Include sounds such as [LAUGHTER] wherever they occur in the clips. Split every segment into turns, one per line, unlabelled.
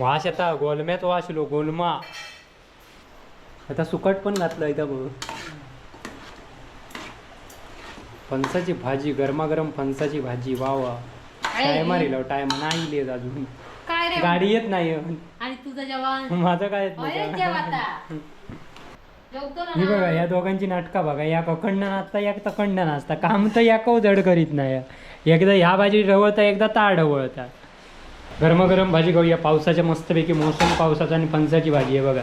वास येता गोलम्यात वास लो गोलमा. आता सुकट पण घातलं इथं बघ. फणसाची भाजी गरमागरम फणसाची भाजी वा वा टायमा रिलो टायम नाही लिहित अजून.
काय रे?
गाडी येत नाही
आणि तुझं जेवण?
माझं काय येत
आता.
नाही ही बघा या दोघांची नाटका बघा. या कखंड नाचता या तखंड नाचता. काम तर या कव जड करीत नाही. एकदा ह्या भाजी ढवळता एकदा ता ढवळता. गरमागरम भाजी खाऊया. पावसाच्या मस्तपैकी मोसम पावसाचा आणि फणसाची भाजी आहे बघा.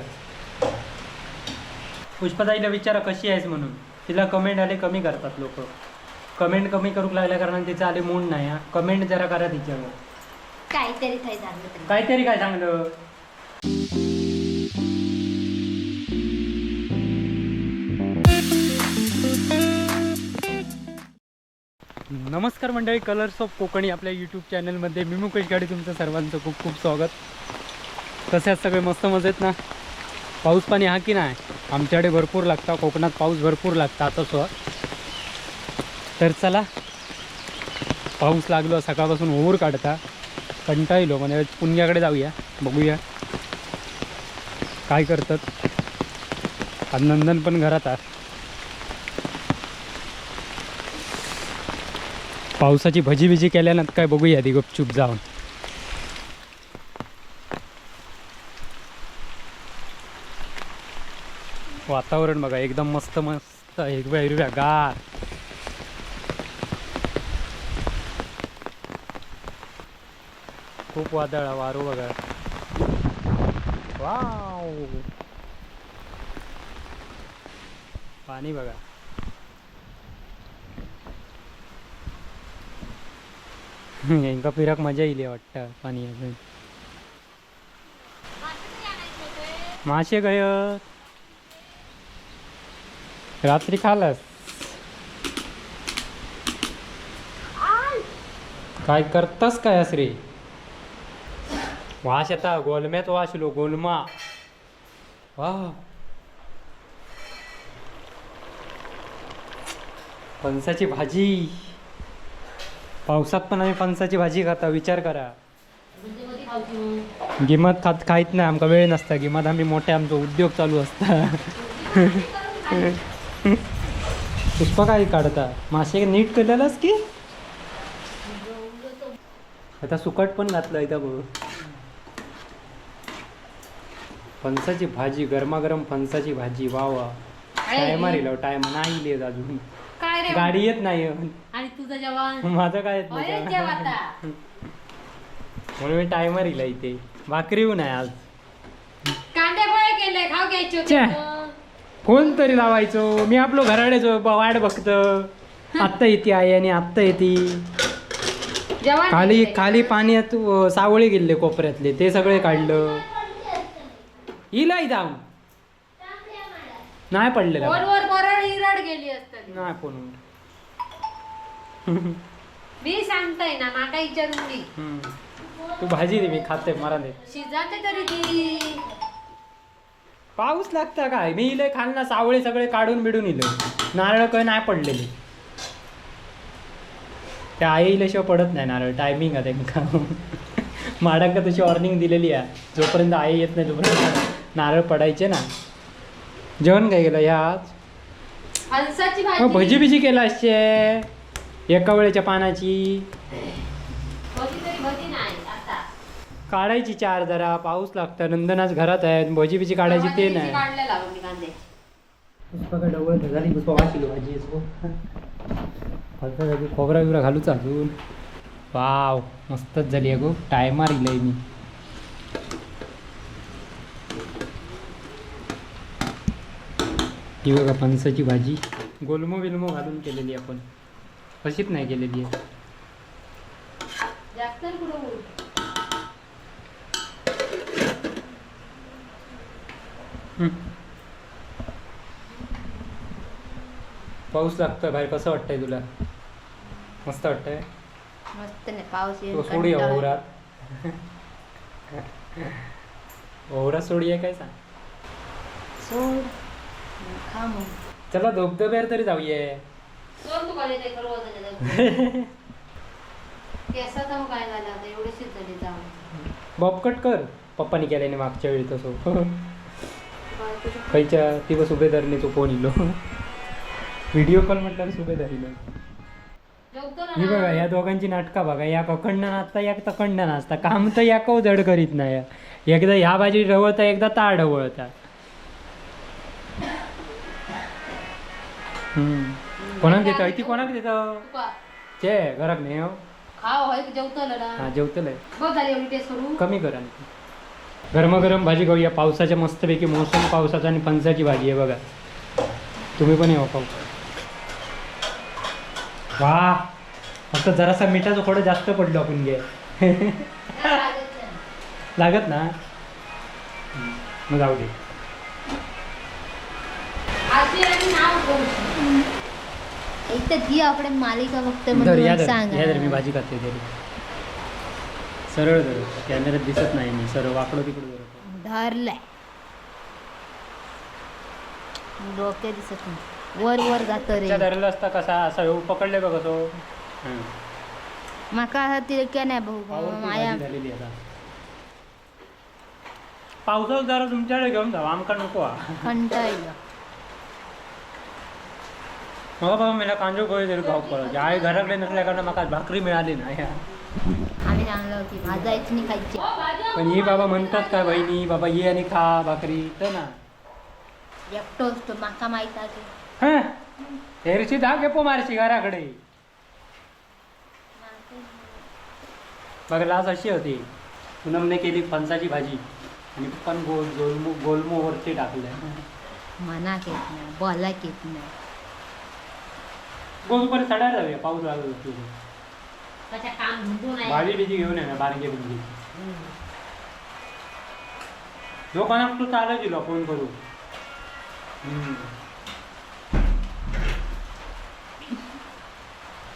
पुष्पताईला विचारा कशी आहेस म्हणून? तिला कमेंट आले कमी करतात लोक. कमेंट कमी करूक लागल्या कारण तिचं आले मूड नाही हा. कमेंट जरा करा तिच्यावर.
काहीतरी तरी.
काहीतरी काय चांगलं? नमस्कार मंडळी कलर्स ऑफ कोकणी आपल्या यूट्यूब चॅनलमध्ये मी मुकेश गाडी तुमचं सर्वांचं खूप खूप स्वागत. कसे आहेत सगळे? मस्त मजेत ना? पाऊस पाणी हा की नाही? आमच्याकडे भरपूर लागता कोकणात पाऊस भरपूर लागता आता स्व तर चला पाऊस लागलो सकाळपासून ओवर काढता. कंटाळलो म्हणजे पुण्याकडे जाऊया बघूया. काय करतात? आज नंदन पण घरात आहे. पावसाची भजी बिजी केल्यानंतर काय बघूया आधी गुपचूप जाऊन. वातावरण बघा एकदम मस्त मस्त हिरव्या हिरव्या गार. खूप वादळ वारू बघा. वाव. पाणी बघा. [LAUGHS] यांका फिरक मजा येईल वाटतं पाणी अजून मासे गय हो। रात्री खालस। काय करतस काय असरे वाश येता गोलम्यात वाशलो गोलमा वा फणसाची भाजी। पावसात पण आम्ही फणसाची भाजी खाता विचार करा.
म्हणजे.
गिमत खात खायत नाही आमका वेळ नसता. गिमत आम्ही मोठे आमचा उद्योग चालू असता. पुष्पा काय काढता? मासे नीट केलेलास की? आता सुकट पण घातलं इथं बघ. फणसाची भाजी गरमागरम फणसाची भाजी वा वा. टायमा रिलो टाइम नाही अजून.
काय रे?
गाडी येत नाही
आणि तुझं जेवण?
माझं काय येत नाही
आता.
म्हणून मी टायमर इला इथे. भाकरी येऊ नाही आज.
कांदे पोळे केले खाऊ घ्यायचे होते
छे.
मग.
फोन तरी लावायचो. मी आपलो घराडेचो ब- वाट बघतो. आत्ता येते आई आणि आत्ता येते.
जेवण
खाली. खाली पाण्यात अ, सावळे गेले कोपऱ्यातले. ते सगळे काढलं. इला जाऊन. नाही पडलेलं.
वर वर गेली असत
नाही फोन
मी सांगताय ना माका विचारून घे.
तू भाजी दे मी खाते मला दे.
शिजाते तरी ती.
पाऊस लागता काय? मी इले खालना सावळे सगळे काढून बिडून इले. नारळ काय नाही पडलेले. त्या आई इल्याशिवाय पडत नाही नारळ टायमिंग आहे त्यांना माडांका तशी वॉर्निंग दिलेली आहे. जोपर्यंत आई येत नाही तोपर्यंत नारळ पडायचे ना. जेवण काय केलं? ह्या आज? मग भजी.
भाजी
बिजी केला असते एका वेळेच्या पानाची.
भजी तरी भजी नाही आता.
काढायची चार जरा पाऊस लागतं नंदनाच घरात आहे भजी बिजी काढायची ते नाही.
काढलेला बघ मी कांदे.
पुष्पा काय डवळ झाली पुष्पा भाजी खोबरा बिबरा घालूच अजून. वाव मस्तच झाली आहे गो टायमार इलंय मी. ही बघा फणसाची भाजी. गोलमो बिलमो घालून केलेली आपण. कशीच नाही केलेली आहे. पाऊस लागतोय बाहेर. कसं वाटतंय तुला? मस्त वाटतंय?
मस्त नाही. पाऊस
तो सोडी
कंटाळा.
ओवरात. ओवरात सोडी आहे काय सांग?
सोड. खा मग.
चला धबधब्यावर तरी जाऊये.
तू ते करू वजन [LAUGHS] केसाचा मग काय झालं आता? एवढे शिजले जाऊन
बॉबकट कर. पप्पानी केल्याने मागच्या वेळी तसो. खयच्या ती बस सुभेदारीने फोन इलो. व्हिडिओ कॉल म्हटल्यावर सुभेदारीला
जेवतो
ही बघा या दोघांची नाटका बघा. या अखंड नाचता या तखंड नाचता काम तर या कव जड करीत नाही. एकदा ह्या भाजी ढवळता एकदा ता ढवळता. कोणाक देतं? ती कोणाक देतं? चे घराक नाही हो.
खाव होय जेवतो ना.
हा जेवतलंय.
बघ झाली एवढी टेस्ट करू
कमी कर आणखी गरमागरम भाजी खाऊया. पावसाच्या मस्तपैकी मोसम पावसाचा आणि फणसाची भाजी आहे बघा. तुम्ही पण येऊ खाऊ वा फक्त जरासा मिठाचं थोडं जास्त पडलो आपण घे. लागत ना? मग जाऊ दे.
एक तर ती मालिका
धर या धर
सांग.
या धर मी भाजी खाते तरी सरळ धर कॅमेऱ्यात दिसत नाही मी सरळ वाकडं तिकडं धरत
धरलाय. डोके दिसत नाही. वर वर जात रे.
धरलं असता कसा? असा येऊ पकडले बघ तो हं.
माका हा तिरक्या नाही भाऊ माया.
भाजी झालेली आता. पावसात जरा तुमच्याकडे घेऊन जावा आमका नको हा.
कंटाळलं
मला बाबा मला कांजो गोळी तरी भाव पडत आई घराकडे नसल्या कारण म्हाका भाकरी मिळाली नाही
आम्ही चांगलं होती भाजायची नाही खायची
पण ही बाबा म्हणतात काय बहिणी बाबा ये आणि खा भाकरी तर ना।
एकटो असतो माका माहीत आहे
हं? हेरशी धा घेपो मारशी घराकडे बघ लाज अशी होती। पूनमने केली फणसाची भाजी। आणि पण गोल गोलमो गोलमो वरती टाकलंय
मनाक येत नाही बोलाक येत नाही
पण चढायला जाऊया पाऊस लागलो होतो
त्याच्या काम धुंदू नाही.
भाजी बिजी घेऊन ये ना बारके बिजी लोकांना तू चालत दिलो फोन करू हम्म.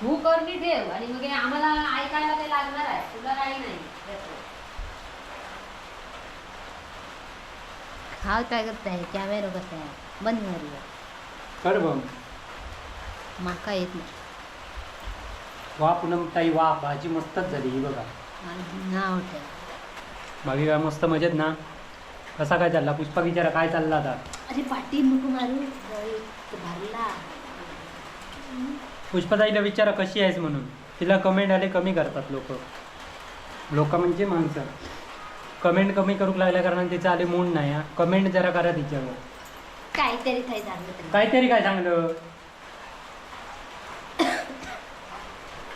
तू करणी ठेव आणि मग हे आम्हाला ऐकायला ते लागणार आहे तुला काही नाही. त्याचं.
काय करताय कॅमेरा कसा आहे बंद करूया
कर बघ
माका येत नाही.
वा पूनम ताई वा भाजी मस्तच झाली ही बघा. बाकी काय मस्त मजेत ना? कसा काय चालला? पुष्पा विचारा काय चालला आता?
अरे पाठी नको मारू गळी भरला.
पुष्पाताईला विचारा कशी आहेस म्हणून. तिला कमेंट आले कमी करतात लोक. लोक म्हणजे माणसं. कमेंट कमी करूक लागल्या कारण तिचं आले मूड नाही हा. कमेंट जरा करा तिच्यावर.
काहीतरी काही झालं तरी
काहीतरी काय चांगलं?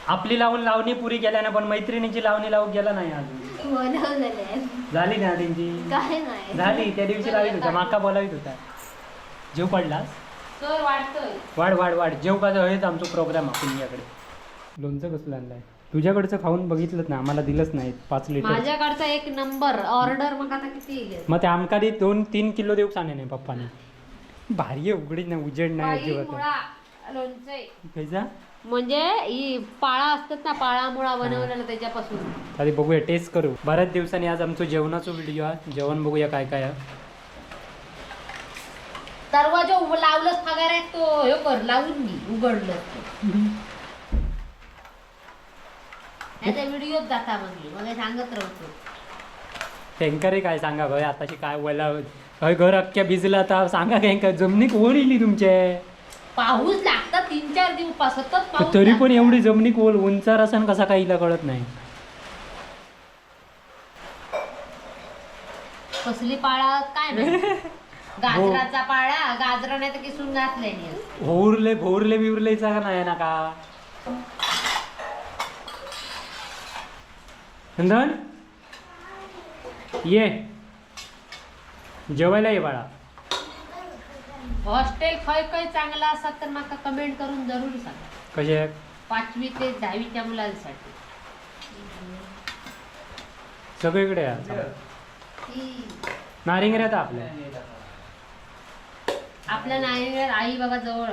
आपली लावून लावणी पुरी केल्या ना पण मैत्रिणीची लावणी लावून गेला नाही अजून.
बनवलेले
झाली ना त्यांची
काय नाही.
झाली. त्या दिवशी लावित होता. माका बोलावित होता जेव पडलास?
सर वाटतोय
वाढ वाढ वाढ. जेव का हेच आमचा प्रोग्राम आपण तुझ्याकडे लोणचं कसलं आणलंय? तुझ्याकडचं खाऊन बघितलंच ना आम्हाला दिलंच नाही पाच लिटर
माझ्याकडचा एक नंबर ऑर्डर मग आता किती येईल?
मग ते आमका दोन तीन किलो देऊ सांगे नाही पप्पाने. भारी आहे उघडीच नाही उजेड नाही
बाई
अजिबात.
मुळा.
खायचा?
म्हणजे ही पाळा असतात ना पाळा मुळा बनवलेला त्याच्यापासून.
आधी बघूया टेस्ट करू. बऱ्याच दिवसांनी आज आमचं जेवणाचं व्हिडिओ आहे. जेवण बघूया काय काय आहे.
दरवाजा उघ- लावलंच पगार तो. हे कर लावून घे. उघडलं त्याचा व्हिडिओ जाता मग मग सांगत राहतो
टँकर काय सांगा भाई? आताची काय वला हय घर अख्ख्या भिजला आता. सांगा काय जमनीक ओढ इली तुमचे.
पाऊस लागतात तीन चार दिवस सतत पाऊस
तरी पण. एवढी जमनीक ओल उंचार असन कसा इला कळत नाही.
कसली पाळा काय माहिती. [LAUGHS] गाजराचा पाळा गाजरा नाही तर किसून घातले
भोरले भोरले बिवरलेचा नाही ना का? नंदन? ये. जेवायला ये बाळा.
हॉस्टेल खय खय चांगला असतात तर माका कमेंट करून जरूर सांगा.
कसे आहे?
पाचवी ते दहावीच्या मुलांसाठी.
सगळीकडे आहे. नारिंग आपल्या.
आपल्या नाही आई बाबा जवळ.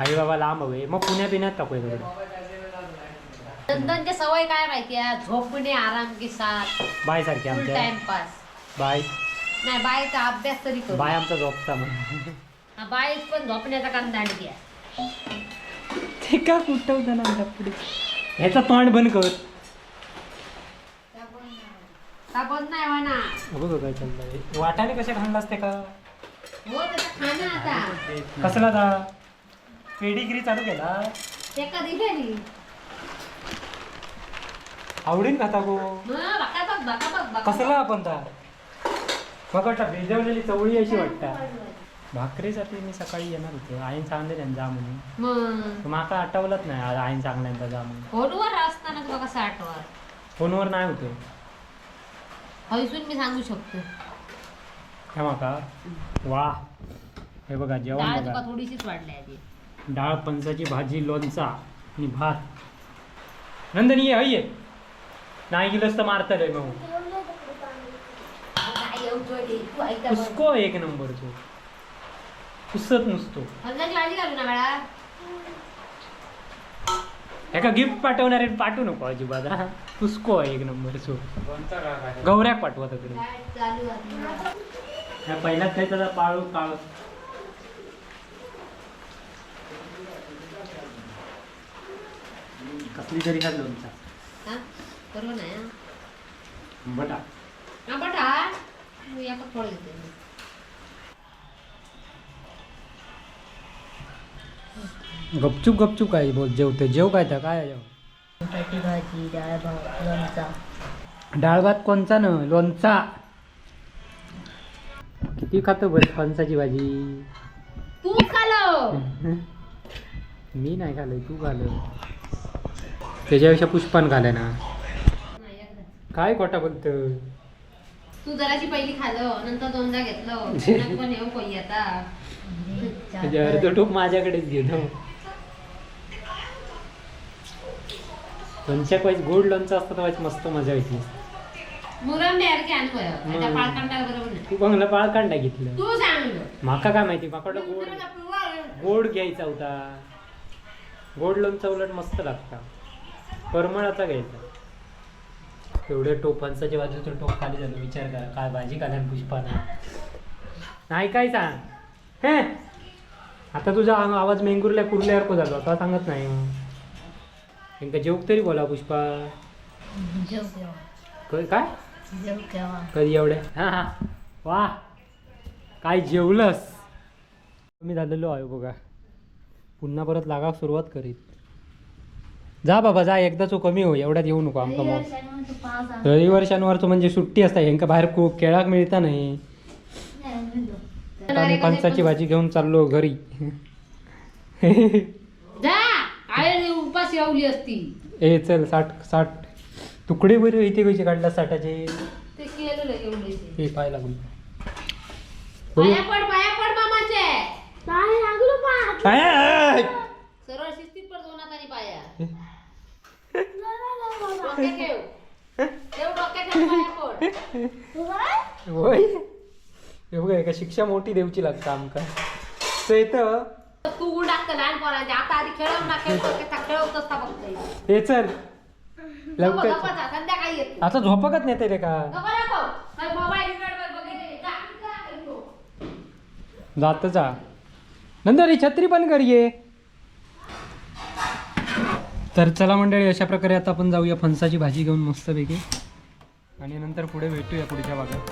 आई बाबा लांब हवे. मग पुण्या पिण्यात टाकूया तिकडे
नंदनची सवय काय माहितीये झोपणे आराम के साथ.
बाय सारखी
फुल
आमच्या.
टाइम पास
बाय.
नाही बायचा अभ्यास तरी करू.
बाय आमचा झोपता म्हणून.
हा, बाय पण झोपण्याचा काम दांडगी आहे.
ते का कुठं होतं ना आमच्या पुढे? ह्याचा तोंड बंद कर.
का बंद नाही होणार
बघ काय चाललंय. वाटाणे कशा खाल्ला असते का?
हो त्याचं खाणं आता.
कसला दा? पेडिग्री चालू केला?
ते कधी
आवडीन खाता गो.
बघा बघ बघा बघ बघा.
कसला आपण ता मग वाटतं भिजवलेली चवळी अशी वाटतं. भाकरीसाठी मी सकाळी येणार होतो. आईन सांगले त्यांनी जा म्हणून.
मग?
माका आठवलंच नाही आज आईन सांगल्यांचा जा म्हणून.
फोनवर असताना बघा साठ वर
फोनवर नाही होतो
हयसून मी सांगू शकतो.
हे माका वा. हे बघा जेवण
डाळ
बघा.
तुका थोडीशीच वाढली आधी.
डाळ पणसाची भाजी लोणचा आणि भात. नंदनी ये हय ये. नाही गेलंस तर मारता रे मग उसको एक नंबर तो. पुसत नसतो. एका गिफ्ट पाठवणार आहे पाठवू नको अजिबात. हा पुसको एक नंबर सो गौऱ्याक पाठवा तिकडे.
चालू आहे.
ह्या पहिल्याच काही त्याचा पाळू काळ? कसली तरी हा लोणचा
हा? बरोबर नाही हा?
बटा.
बटा. मी एका फळ घेते
गपचूप गपचूप काय बोल जेवते. जेव काय त्या काय जेव?
बटाटी भाजी डाळ भात लोणचा.
डाळ भात कोणचा न? लोणचा. किती खातो बरं फणसाची भाजी?
तू खालो.
मी नाही खाल्लंय तू खाल्लं. त्याच्यापेक्षा पुष्पान खाल्लं ना. काय खोटा बोलतो
तू जराची पहिली खाल्लं नंतर दोनदा घेतलं. [LAUGHS] पुन्हा पण येऊ कोई आता. [LAUGHS]
अर्ध टोक माझ्याकडेच घेतो. गोड लोणचं असतं मस्त मजा येते.
पाळकांडा
घेतलं. माका काय माहिती माका वाटलं गोड गोड घ्यायचा होता. गोड लोणचं उलट मस्त लागता. परमळाचा घ्यायचा. एवढे टोप फणसाची बाजू तर टोप खाली झालं विचार करा काय भाजी खाल्या पुष्पाना? नाही काय सांग? हे? आता तुझा आव- आवाज मेंगुरल्या कुर्ल्यासारखं झालो आता सांगत नाही. नेमकं जेवक तरी बोला पुष्पा. काय? कधी एवढे? हा हा. वा. काय जेवलंस? कमी झालेलो आहे बघा. पुन्हा परत लागा सुरुवात करीत. जा बाबा जा एकदा तो कमी हो एवढ्यात येऊ नको आमका मग. रविवार शनिवारचो म्हणजे सुट्टी असता. हेंका बाहेर को- खेळाक मिळता नाही. आता आम्ही फणसाची भाजी घेऊन चाललो घरी. [LAUGHS]
जा! उपास येवली असती.
ए चल साठ साठ. तुकडे बरे इथे कसे काढला साठाचे?
ते केलेलं एवढे
हे पाय लागून.
पाया पड पाया पड मामाचे.
आय.
सरळ पड दोन हाताने पाया डोक्यात ठेव ठेव डोक्यात ठेव पाया पड
होय. हे बघा एका शिक्षा मोठी देवची लागता आमका इथं
तू टाकतं लहान पोरांचे आता आधी खेळव ना खेळतो खेळवत असता फक्त?
हे चल. लवकर. चल.
संध्याकाळी येत
आता झोपकत नेते रे का. जात जा. नंतर ही छत्री पण कर ये. तर चला मंडळी अशा प्रकारे आता आपण जाऊया फणसाची भाजी घेऊन मस्तपैकी. आणि नंतर पुढे भेटूया पुढच्या भागात.